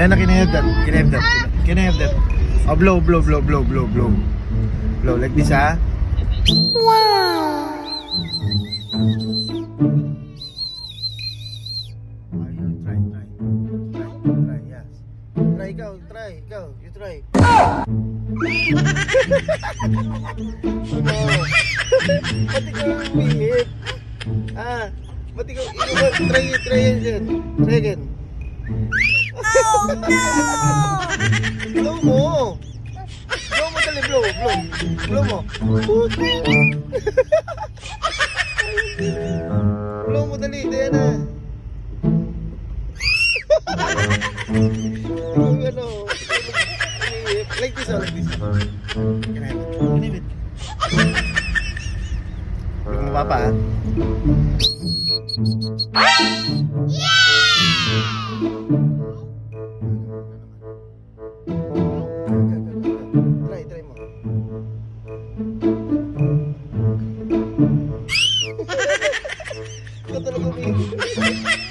Ayan na, can I have that? Can I have that? Can I have that? Oh, blow, blow, blow, blow, blow, blow. Blow, like this, ha? Wow! Ayun, try, try. Try, try, yes. Try, ikaw, try, ikaw, you try. ano? Ba't ikaw umihip? Ah, ba't ikaw, ikaw, try, try again. Try again. Blow mo. Blow mo dali, blow, blow. Blow mo. blow mo dali, Diana. Ikaw ano, like this, oh, like this. Can I have it? Can I have it? Blow mo ah. Ikaw talaga umiinom.